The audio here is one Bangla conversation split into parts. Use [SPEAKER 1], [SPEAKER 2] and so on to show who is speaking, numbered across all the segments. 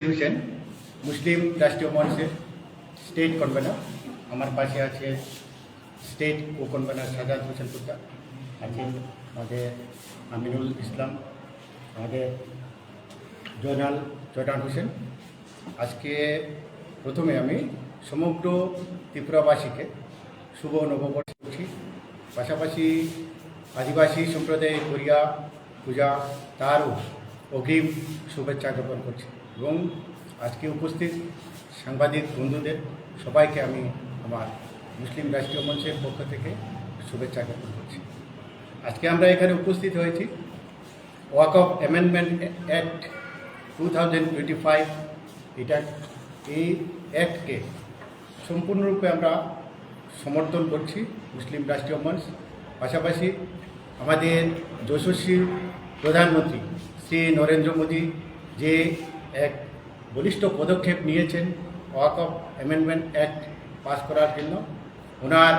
[SPEAKER 1] হোসেন মুসলিম রাষ্ট্রীয় মঞ্চের স্টেট কনভেনার আমার পাশে আছে state co convener Sajad Hossain পুত্রা আছেন আমাদের আমিনুল ইসলাম, আমাদের জয়নাল জয়নাল হোসেন। আজকে প্রথমে আমি সমগ্র ত্রিপুরাবাসীকে শুভ নববর্ষ করছি। পাশাপাশি আদিবাসী সম্প্রদায় করিয়া পূজা তারও অগ্রিম শুভেচ্ছা জ্ঞাপন করছি এবং আজকে উপস্থিত সাংবাদিক বন্ধুদের সবাইকে আমি আমার মুসলিম রাষ্ট্রীয় মঞ্চের পক্ষ থেকে শুভেচ্ছা জ্ঞাপন করছি। আজকে আমরা এখানে উপস্থিত হয়েছি Waqf of Amendment Act two thousand twenty five, এটা এই অ্যাক্টকে সম্পূর্ণরূপে আমরা সমর্থন করছি মুসলিম রাষ্ট্রীয় মঞ্চ। পাশাপাশি আমাদের যশস্বী প্রধানমন্ত্রী শ্রী নরেন্দ্র মোদী যে এক বলিষ্ঠ পদক্ষেপ নিয়েছেন, Waqf of Amendment Act pass করার জন্য। ওনার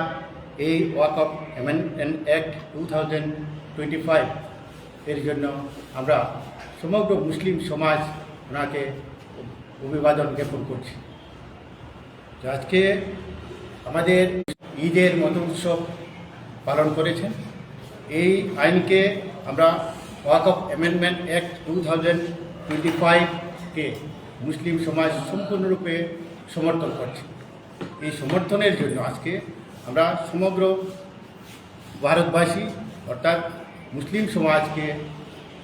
[SPEAKER 1] এই Waqf of Amendment Act two thousand twenty five এর জন্য আমরা সমগ্র মুসলিম সমাজ ওনাকে অভিবাদন জ্ঞাপন করছি। আজকে আমাদের ঈদের মতো উৎসব পালন করেছেন। এই আইনকে আমরা Waqf of Amendment Act two thousand twenty ফাইভকে মুসলিম সমাজ সম্পূর্ণরূপে সমর্থন করছে। এই সমর্থনের জন্য আজকে আমরা সমগ্র ভারতবাসী, অর্থাৎ মুসলিম সমাজকে,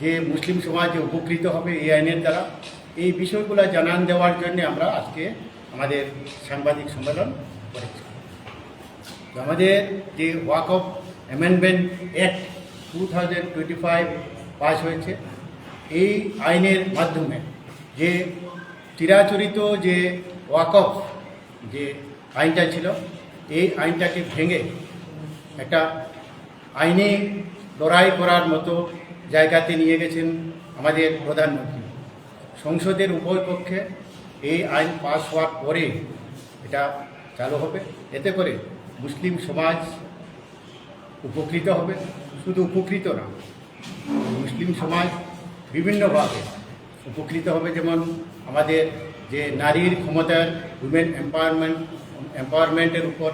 [SPEAKER 1] যে মুসলিম সমাজ উপকৃত হবে এই আইনের দ্বারা, এই বিষয়গুলো জানান দেওয়ার জন্য আমরা আজকে আমাদের সাংবাদিক সম্মেলন করেছি। আমাদের যে Waqf of Amendment Act two thousand twenty five pass হয়েছে। এই আইনের মাধ্যমে যে চিরাচরিত যে ওয়াক অফ যে আইনটা ছিল, এই আইনটাকে ভেঙে একটা আইনে লড়াই করার মতো জায়গাতে নিয়ে গেছেন আমাদের প্রধানমন্ত্রী। সংসদের উভয় পক্ষে এই আইন পাশ হওয়ার পরে এটা চালু হবে। এতে করে মুসলিম সমাজ উপকৃত হবে। শুধু উপকৃত না মুসলিম সমাজ বিভিন্নভাবে উপকৃত হবে। যেমন আমাদের যে নারীর ক্ষমতার উইমেন এম্পাওয়ারমেন্ট এম্পাওয়ারমেন্টের উপর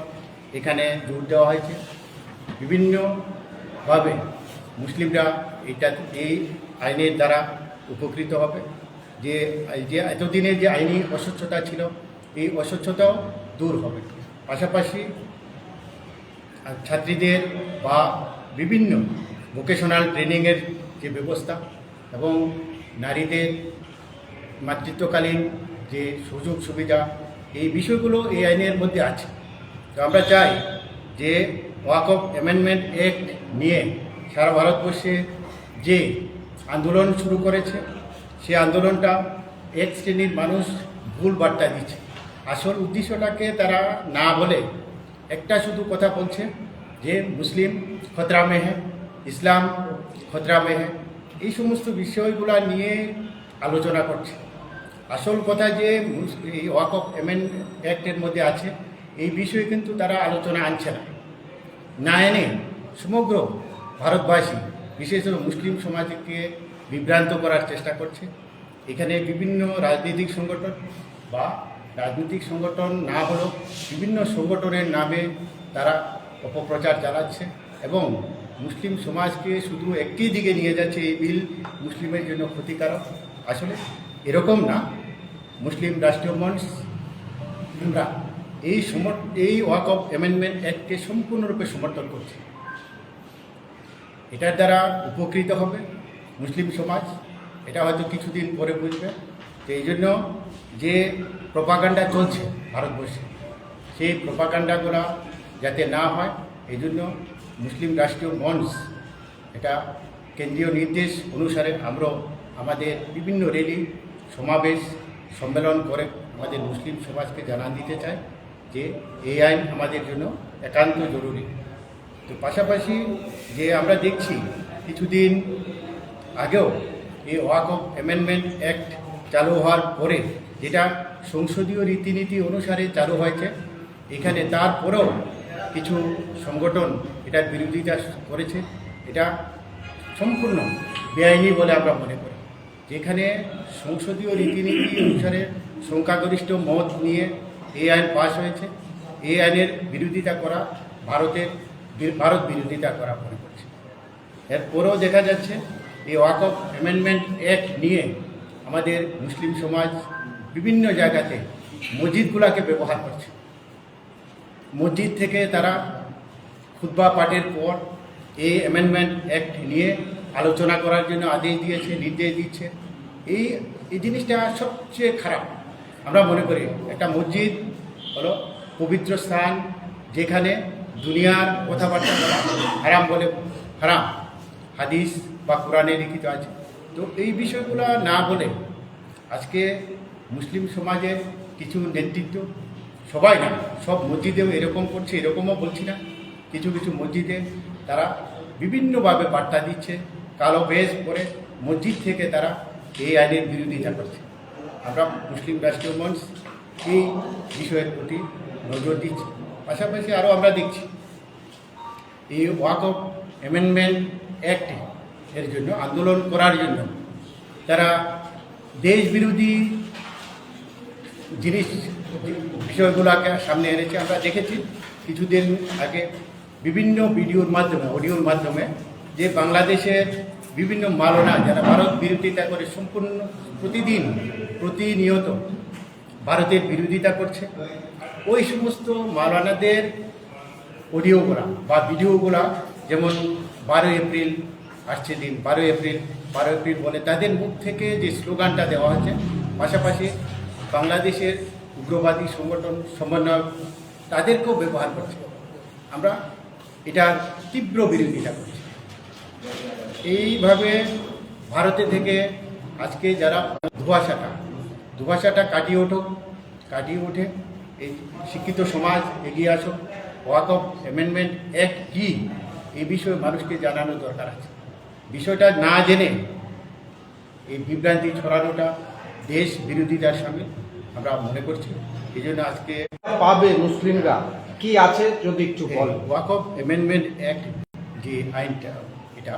[SPEAKER 1] এখানে জোর দেওয়া হয়েছে। বিভিন্নভাবে মুসলিমরা এটা, এই আইনের দ্বারা উপকৃত হবে। যে যে এতদিনে যে আইনি অস্বচ্ছতা ছিল, এই অস্বচ্ছতাও দূর হবে। পাশাপাশি ছাত্রীদের বা বিভিন্ন ভোকেশনাল ট্রেনিংয়ের যে ব্যবস্থা এবং নারীদের মাতৃত্বকালীন যে সুযোগ সুবিধা, এই বিষয়গুলো এই আইনের মধ্যে আছে। তো আমরা চাই যে ওয়াক অফ অ্যামেন্ডমেন্ট অ্যাক্ট নিয়ে সারা ভারতবর্ষে যে আন্দোলন শুরু করেছে সেই আন্দোলনটা এক শ্রেণির মানুষ ভুল বার্তা দিচ্ছে। আসল উদ্দেশ্যটাকে তারা না বলে একটা শুধু কথা বলছে যে মুসলিম খতরা মে হ্যাঁ ইসলাম খতরা মে হ্যাঁ এই সমস্ত বিষয়গুলো নিয়ে আলোচনা করছে। আসল কথা যে এই ওয়াক অফ অ্যামেন্ড অ্যাক্টের মধ্যে আছে, এই বিষয়ে কিন্তু তারা আলোচনা আনছে না। না এনে সমগ্র ভারতবাসী, বিশেষ করে মুসলিম সমাজকে বিভ্রান্ত করার চেষ্টা করছে। এখানে বিভিন্ন রাজনৈতিক সংগঠন বা রাজনৈতিক সংগঠন না হলেও বিভিন্ন সংগঠনের নামে তারা অপপ্রচার চালাচ্ছে এবং মুসলিম সমাজকে শুধু একটি দিকে নিয়ে যাচ্ছে এই বিল মুসলিমের জন্য ক্ষতিকারক? আসলে এরকম না। মুসলিম রাষ্ট্রীয় মঞ্চ, আমরা এই সমর, এই ওয়াক অফ অ্যামেন্ডমেন্ট অ্যাক্টকে সম্পূর্ণরূপে সমর্থন করছে। এটার দ্বারা উপকৃত হবে মুসলিম সমাজ। এটা হয়তো কিছুদিন পরে বুঝবে। তো এই জন্য যে প্রপাগান্ডা চলছে ভারতবর্ষে, সেই প্রপাগান্ডাগুলো যাতে না হয়, এই জন্য মুসলিম রাষ্ট্রীয় মঞ্চ এটা কেন্দ্রীয় নির্দেশ অনুসারে আমরা আমাদের বিভিন্ন র্যালি সমাবেশ, সম্মেলন করে আমাদের মুসলিম সমাজকে জানান দিতে চাই যে এই আইন আমাদের জন্য একান্ত জরুরি। তো পাশাপাশি যে আমরা দেখছি, কিছুদিন আগেও এই ওয়াক অফ অ্যামেন্ডমেন্ট অ্যাক্ট চালু হওয়ার পরে যেটা সংসদীয় রীতিনীতি অনুসারে চালু হয়েছে, এখানে তারপরেও কিছু সংগঠন এটার বিরোধিতা করেছে, এটা সম্পূর্ণ বেআইনি বলে আমরা মনে করি। যেখানে সংসদীয় রীতিনীতি অনুসারে সংখ্যাগরিষ্ঠ মত নিয়ে এই আইন পাশ হয়েছে, এই আইনের বিরোধিতা করা ভারতের ভারত বিরোধিতা করা মনে করছে। এরপরেও দেখা যাচ্ছে, এই ওয়াক অফ অ্যামেন্ডমেন্ট অ্যাক্ট নিয়ে আমাদের মুসলিম সমাজ বিভিন্ন জায়গাতে মসজিদগুলোকে ব্যবহার করছে। মসজিদ থেকে তারা খুতবা পাঠের পর এই অ্যামেন্ডমেন্ট অ্যাক্ট নিয়ে আলোচনা করার জন্য আদেশ দিয়েছে, নির্দেশ দিচ্ছে। এই এই জিনিসটা সবচেয়ে খারাপ। আমরা মনে করি একটা মসজিদ হলো পবিত্র স্থান যেখানে দুনিয়ার কথাবার্তা বলা হারাম বলে, হারাম। হাদিস বা কোরআনে লিখিত আছে। তো এই বিষয়গুলো না বলে আজকে মুসলিম সমাজের কিছু নেতৃত্ব সবাই না, সব মসজিদেও এরকম করছে, এরকমও বলছি না। কিছু কিছু মসজিদে তারা বিভিন্নভাবে বার্তা দিচ্ছে, কালো বেশ করে মসজিদ থেকে তারা এই আইনের বিরোধিতা করছে। আমরা মুসলিম রাষ্ট্রীয় মঞ্চ এই বিষয়ের প্রতি নজর দিচ্ছি। পাশাপাশি আরও আমরা দেখছি, এই ওয়াক অফ অ্যামেন্ডমেন্ট অ্যাক্ট এর জন্য, আন্দোলন করার জন্য তারা দেশ বিরোধী জিনিস, বিষয়গুলোকে সামনে এনেছে। আমরা দেখেছি কিছুদিন আগে বিভিন্ন ভিডিওর মাধ্যমে, অডিওর মাধ্যমে যে বাংলাদেশের বিভিন্ন মালনা, যারা ভারত বিরোধিতা করে সম্পূর্ণ প্রতিদিন প্রতিনিয়ত ভারতের বিরোধিতা করছে, ওই সমস্ত মাওলানাদের অডিওগুলা বা ভিডিওগুলা যেমন বারো এপ্রিল আসছে দিন, বারো এপ্রিল বারো এপ্রিল বলে তাদের মুখ থেকে যে স্লোগানটা দেওয়া হচ্ছে পাশাপাশি বাংলাদেশের উগ্রবাদী সংগঠন, সমন্বয়ক তাদেরকেও ব্যবহার করছে। আমরা এটার তীব্র বিরোধিতা করছি। এইভাবে ভারতে থেকে আজকে যারা ধোঁয়াশাটা ধোঁয়াশাটা কাটিয়ে ওঠুক কাটিয়ে ওঠে এই শিক্ষিত সমাজ এগিয়ে আসুক ওয়াক অফ অ্যামেন্ডমেন্ট অ্যাক্ট কী, এই বিষয়ে মানুষকে জানানো দরকার আছে। বিষয়টা না জেনে এই বিভ্রান্তি ছড়ানোটা দেশ বিরোধিতার সামিল আমরা মনে করছি। এই জন্য আজকে
[SPEAKER 2] পাবে মুসলিমরা। কি আছে যদি একটু বল
[SPEAKER 1] ওয়াক অফ অ্যামেন্ডমেন্ট অ্যাক্ট যে আইনটা এটা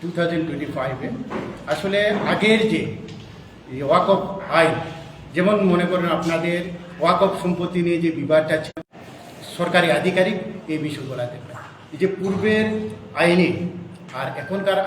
[SPEAKER 1] টু থাউজেন্ড টোয়েন্টি ফাইভে আসলে আগের যে ওয়াক অফ আইন যেমন মনে করেন আপনাদের ওয়াক অফ সম্পত্তি নিয়ে যে বিবাদটা ছিল সরকারি আধিকারিক এই বিষয়গুলো দেখবেন এই যে পূর্বের আইনে আর এখনকার